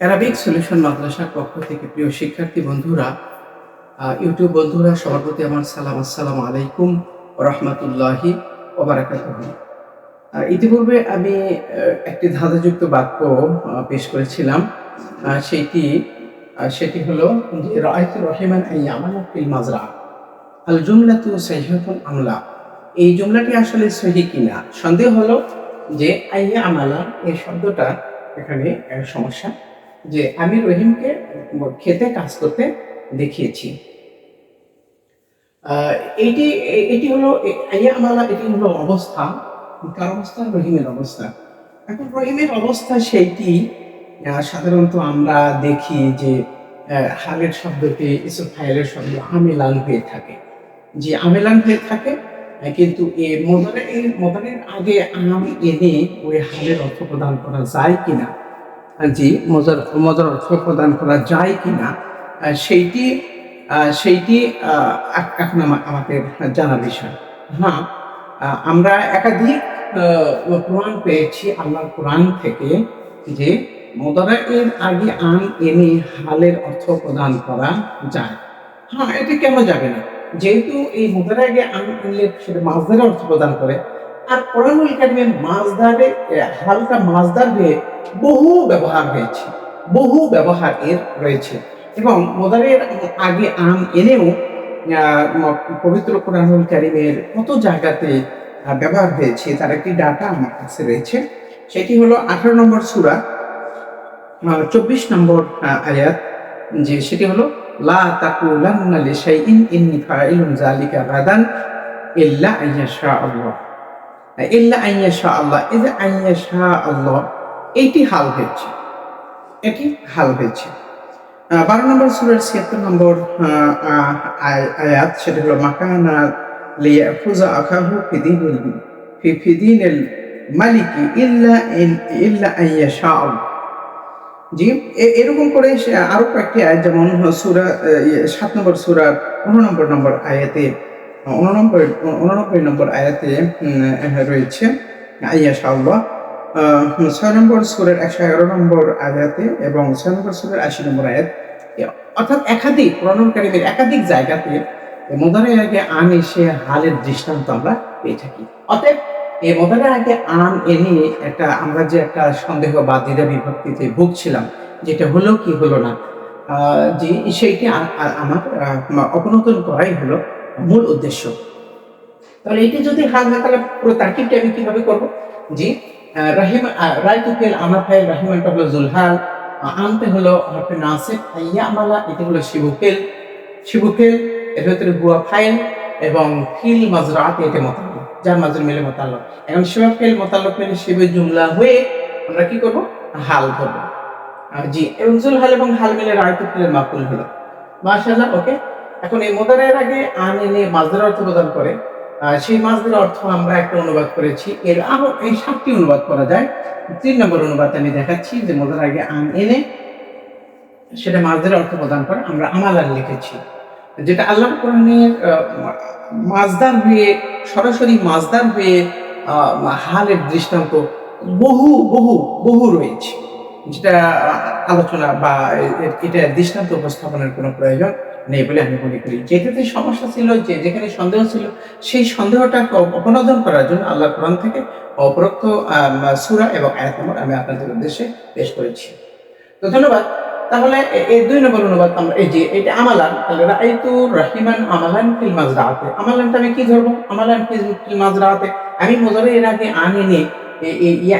Arabic solution মাদ্রাসার পক্ষ থেকে প্রিয় শিক্ষার্থী বন্ধুরা ইউটিউব বন্ধুরা সবার প্রতি আমার সালাম আসসালাম আলাইকুম রহমতুল্লাহি ওবারাকাতুহু আহ, ইতিপূর্বে আমি একটি ধাঁধাযুক্ত বাক্য পেশ করেছিলাম। সেইটি সেটি হলো রায়তু রহিমান আমানা ফিল মাজরা। আল সহিহাতুন আমলা এই জুমলাটি আসলে সহি কিনা? সন্দেহ হলো যে আইয়া আমালা এই শব্দটা এখানে সমস্যা যে আমি রহিমকে খেতে কাজ করতে দেখিয়েছি। আহ, এইটি এ- এটি হলো আমালা এটি হলো অবস্থা। কার অবস্থা? রহিমের অবস্থা। এখন রহিমের অবস্থা সেইটি সাধারণত আমরা দেখি যে হালের শব্দটি ইসুফ ফাইলের শব্দ আমেলান হয়ে থাকে। যে আমেলান হয়ে থাকে কিন্তু এ মোদারে এই মোদারের আগে আম এনে ওই হালের অর্থ প্রদান করা যায় কিনা? জি মজার মজার অর্থ প্রদান করা যায় কি না সেইটি সেইটি এখন আমা- আমাদের জানার বিষয়। হ্যাঁ আমরা একাধিক প্রমাণ পেয়েছি আল্লাহর কোরআন থেকে যে মোদারা এর আগে আন এনে হালের অর্থ প্রদান করা যায়। হ্যাঁ এটি কেন যাবে না? যেহেতু এই মোদারা আগে আম আনলে সেটা মাছদারের অর্থ প্রদান করে আর কোরআনুল কারিমে মাছদারে হালকা মাছদার হয়ে বহু ব্যবহার হয়েছে, বহু ব্যবহার এর রয়েছে। এবং মোদারের আগে আম এনেও পবিত্র কোরআনুল কারিমের কত জায়গাতে ব্যবহার হয়েছে, তার একটি ডাটা আমার কাছে রয়েছে। সেটি হলো আঠারো নম্বর সুরা চব্বিশ নম্বর আয়াত, যে সেটি হলো, লা তাকুলান্না লিশাইইন ইন্নী ফাইলুন যালিকা গাদান ইল্লা আল্লাহ। ইল্লা আইয়াশা আল্লাহ এই যে আইয়াশা আল্লাহ। এইটি হাল হয়েছে। এটি হাল হয়েছে। বারো নম্বর সুরের ছিয়াত্তর নম্বর আয়াত, সেটা হলো, মাকানা লিয়াফুজা আখাহু ফিদিনুল ফি ফিদিনিল মালিকি ইল্লা ইল্লা আইয়াশা আল্লাহ। জি এরকম করে সে আরও কয়েকটি আয়াত, যেমন সুরা সাত নম্বর সুরার পনেরো নম্বর নম্বর আয়াতে উননব্বই উননব্বই নম্বর আয়াতে রয়েছে আইয়া শাল্লাহ ছয় নম্বর সুরের একশো এগারো নম্বর আয়াতে এবং ছয় নম্বর সুরের আশি নম্বর আয়াত অর্থাৎ একাধিক প্রণয়নকারীদের একাধিক জায়গাতে মোদারের আগে আন এসে হালের দৃষ্টান্ত আমরা পেয়ে থাকি। অতএব এই মোদারের আগে আন এনে একটা, আমরা যে একটা সন্দেহ বা দ্বিধা বিভক্তিতে ভুগছিলাম, যেটা হলো কি হলো না যে, সেইটি আমার অবনতন করাই হলো। মূল উদ্দেশ্য। তাহলে এটি যদি হাল না তাহলে পুরো তার্কিবটা আমি কীভাবে করব? জি রাহিম আহ, রায়তু ফেল আমার ফাইল রাহিমানটা হলো জুলহাল আনতে হলো হরফে নাসিব আইয়া আমালা এটি হলো শিবু ফেল। শিবু ফেল এর ভেতরে গুয়া ফাইল এবং ফিল মাজরাত এটি মতাল্লক যার মাজর মিলে মতাল্লক। এখন শিবা ফেল মতাল্লক মিলে শিবের জুমলা হয়ে আমরা কি করব? হাল আহ, জি এবং জুলহাল এবং হাল মিলে রায়তু ফেলের মাকুল হলো। মাশাআল্লাহ ওকে? এখন এই মোদারের আগে আন এনে মাজদের অর্থ প্রদান করে। সেই মাছদের অর্থ আমরা একটা অনুবাদ করেছি। এর আরও এই সাতটি অনুবাদ করা যায়। তিন নম্বর অনুবাদ আমি দেখাচ্ছি যে মোদার আগে আন এনে সেটা মাছদের অর্থ প্রদান করে। আমরা আমালান লিখেছি। যেটা আল্লাহ কোরআনের আহ, মাজদার হয়ে সরাসরি মাজদার হয়ে হালের দৃষ্টান্ত বহু বহু বহু রয়েছে। যেটা আলোচনা বা এটা দৃষ্টান্ত উপস্থাপনের কোনো প্রয়োজন নেই বলে আমি মনে করি। যেটাতে সমস্যা ছিল, যে যেখানে সন্দেহ ছিল, সেই সন্দেহটা অপ- অপনোদন করার জন্য আল্লাহ কোরআন থেকে অপরোক্ত সুরা এবং আয়াত আমি আপনাদের উদ্দেশ্যে পেশ করেছি। তো ধন্যবাদ। তাহলে এই দুই নম্বর অনুবাদ আমরা এই যে, এটা আমালান, তাহলে রাইতু রাহিমান আমালান ফিল মাজরাতে। আমালানটা আমি কি ধরবো? আমালান ফিল মাজরাতে। আমি মোজারে এর আগে আনি নিয়ে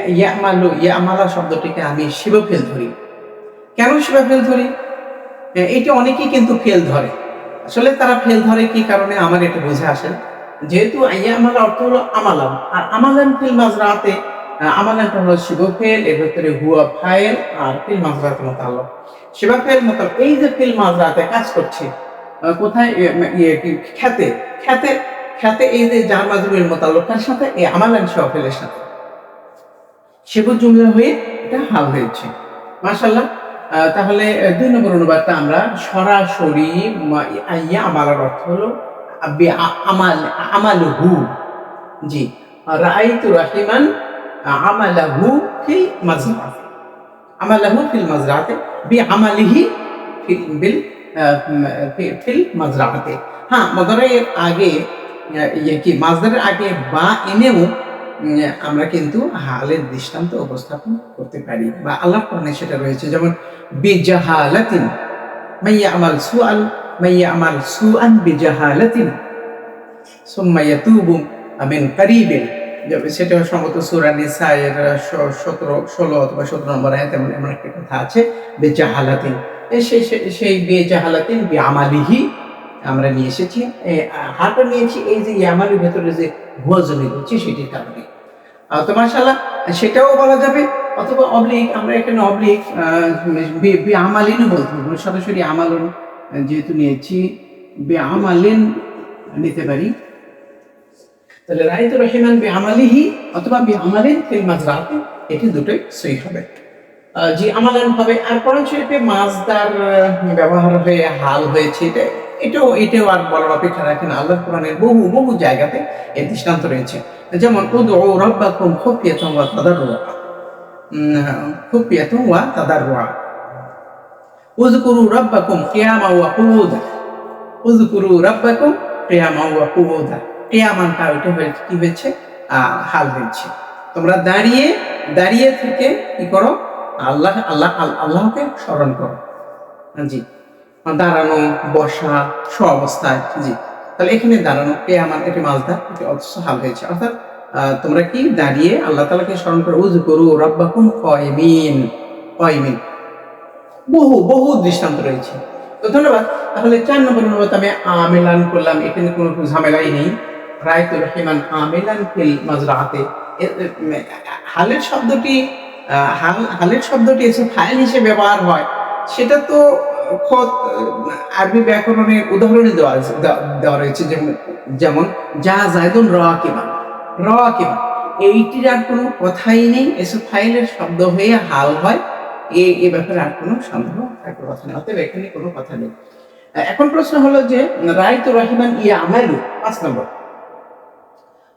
ইয়া আমালু ইয়া আমালা শব্দটিকে আমি শিবফেল ধরি। কেন শিবফেল ধরি? এটা অনেকেই কিন্তু ফেল ধরে। আসলে তারা ফেল ধরে কি কারণে? আমার এটা বুঝে আসে না। যেহেতু আমালা অর্থ হলো আমালান আর আমালান ফিল মাজরাতে আহ, আমালানটা হলো শিবফেল এর ভেতরে হুয়া ফাইল আর ফিল মাজরাতে মোতাল্লক শিবা ফেল মোতাল্লক এই যে ফিল মাজরাতে কাজ করছে কোথায়? ইয়ে খ্যাতে খ্যাতে খ্যাতে এই যে জার মাজরুমের মোতাল্লকার সাথে এই আমালান শিবফেলের সাথে। শিবু জুমলা হয়ে এটা হাল হয়েছে। মাশাল্লাহ আহ, তাহলে দুই নম্বর অনুবাদটা আমরা সরাসরি আমালার অর্থ হলো, আবি আ- আমাল, আমালহু। জি। রাআইতু রাহিমান আমালাহু ফিল মাজরাতে আমালাহু ফিল মাজরাতে বি আমালিহি ফিল, বিল ফিল মাজরাতে হ্যাঁ মদরের আগে ইয়ে কি মাজদারের আগে বা এনেও আমরা কিন্তু হালের দৃষ্টান্ত উপস্থাপন করতে পারি বা আল্লাহ কোরআনে সেটা রয়েছে। যেমন, বিজাহালাতিন মাইয়া আমাল সুআল মাইয়া আমাল সুআন বিজাহালাতিন সুম্মা ইয়াতুবু মিন কারিবিন। সেটা সম্ভবত সূরা নিসা সতেরো, ষোলো অথবা সতেরো নম্বর আয়াত এমন এমন একটা কথা আছে, বেজাহালাতিন। সেই সেই- বেজাহালাতিন বি আমালিহি আমরা নিয়ে এসেছি। হারটা নিয়েছি, এই যে ইয়ামালির ভেতরে যে ভুয়া জমি সেটির কারণে। তো মাশাল্লাহ সেটাও বলা যাবে, অথবা অবলিক আমরা এখানে অবলিক আমালিনও বলতে পারব সরাসরি আমালন যেহেতু নিয়েছি বে আমালিন নিতে পারি। তাহলে রাইত রহিমান বে আমালিহি অথবা বে আমালিন ফিল মাজরাতে এটি দুটোই সই হবে। জি আমালান হবে, আর কোরআন শরীফে মাজদার ব্যবহার হয়ে হাল হয়েছে এটা এটাও এটাও আর বলার অপেক্ষা রাখে না। আল্লাহ কোরআনের বহু বহু জায়গাতে এর দৃষ্টান্ত রয়েছে। যেমন, উদউ রাব্বাকুম খুফিয়াতান ওয়া তাদাররুআ খুফিয়াতান ওয়া তাদাররুআ উযকুরু রাব্বাকুম কিয়ামা ওয়া কুউদা। উযকুরু রাব্বাকুম কিয়ামা ওয়া কুউদা। কিয়ামানটা ওইটা হয়েছে কি হয়েছে? হাল হয়েছে। তোমরা দাঁড়িয়ে দাঁড়িয়ে থেকে কি করো? আল্লাহ আল্লাহ, আল্লাহকে স্মরণ করো। জি। দাঁড়ানো, বসা সব অবস্থায়, জি। তাহলে এখানে দাঁড়ানো কে আমার, এটি মালদা এটি অথচ হাল হয়েছে। অর্থাৎ তোমরা কি দাঁড়িয়ে আল্লাহ তালাকে স্মরণ করো উজু করু রব্বাকুম কয়মিন কয়মিন। বহু বহু দৃষ্টান্ত রয়েছে। তো ধন্যবাদ। তাহলে চার নম্বর অনুবাদ আমি আমেলান করলাম। এখানে কোনো ঝামেলাই নেই। রায়তুর রহিমান, আমেলান ফিল মাজরাতে। এ- এ- হালের শব্দটি হাল, হালের শব্দটি এসে ফাইল হিসেবে ব্যবহার হয়। সেটা তো আরবি ব্যাকরণের উদাহরণে দেওয়া দেওয়া- রয়েছে যেমন যা জায়দুন র কিমান র কিমান এইটির আর কোনো কথাই নেই, এসব ফাইলের শব্দ হয়ে হাল হয়, এ এ ব্যাপারে আর কোনো সন্দেহ থাকার কথা নেই অতএব এখানে কোনো কথা নেই। এখন প্রশ্ন হলো যে রায়ত রহিমান ইয়া আমালু? পাঁচ নম্বর।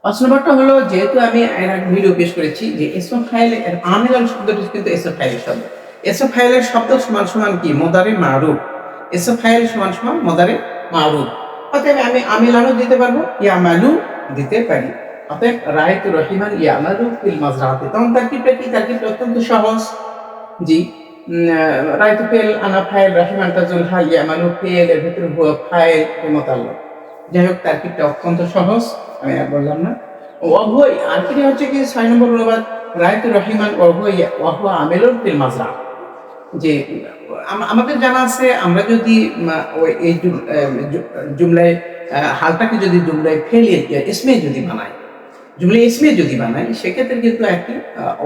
পাঁচ নম্বরটা হলো, যেহেতু আমি এর ভিডিও পেশ করেছি যে এসব ফাইল আমেলান শব্দটি কিন্তু এসব ফাইলের শব্দ। এসব ফাইলের শব্দ সমান সমান কি? মোদারে মারুফ। এসব ফাইল সমান সমান মোদারে মারুফ। অতএব আমি আমেলানও দিতে পারব, ইয়ামালু দিতে পারি। অতএব রায়তু রহিমান, ইয়ামালু ফিল মাজরাতে তখন তারকিবটা কি তারকিবটা অত্যন্ত সহজ? জি রায়তু ফেল আনা ফাইল, রহিমান তাজুল হা ইয়ামালু ফেল, এর ভিতরে হুয়া ফাইল মোতাল্লাক যাই হোক তারকিবটা অত্যন্ত সহজ, আমি আর বললাম না। অভয় আর কি হচ্ছে কি? ছয় নম্বর অনুবাদ রায়তুর রহিমান অভয় অহুয়া আমেলুল ফিল মাজরা যে আমাদের জানা আছে আমরা যদি এই জুমলায় হালটাকে যদি জুমলায় ফেলে ইসমে যদি বানাই জুমলে ইসমে যদি বানাই, সেক্ষেত্রে কিন্তু একটি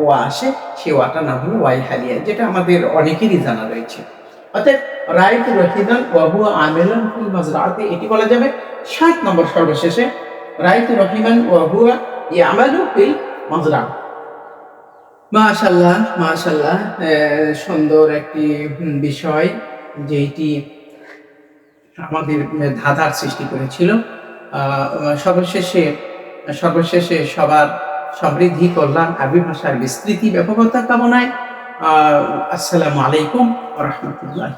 ওয়া আসে সে ওয়াটা না হলো ওয়াই হালিয়া, যেটা আমাদের অনেকেরই জানা রয়েছে। অর্থাৎ রায়ত রহিদান ওয়াহু আমেলান ফিল মাজরাতে এটি বলা যাবে, সাত নম্বর সর্বশেষে, রায়ত রহিমান ওয়াহু ইয়ামালু ফিল মাজরা মাশাল্লাহ মাশাল্লাহ সুন্দর একটি বিষয় যেটি আমাদের ধাঁধার সৃষ্টি করেছিল। সর্বশেষে সর্বশেষে সবার সমৃদ্ধি, কল্যাণ আরবি ভাষার বিস্তৃতি, ব্যাপকতা কামনায় আসসালামু আলাইকুম রহমতুল্লাহ।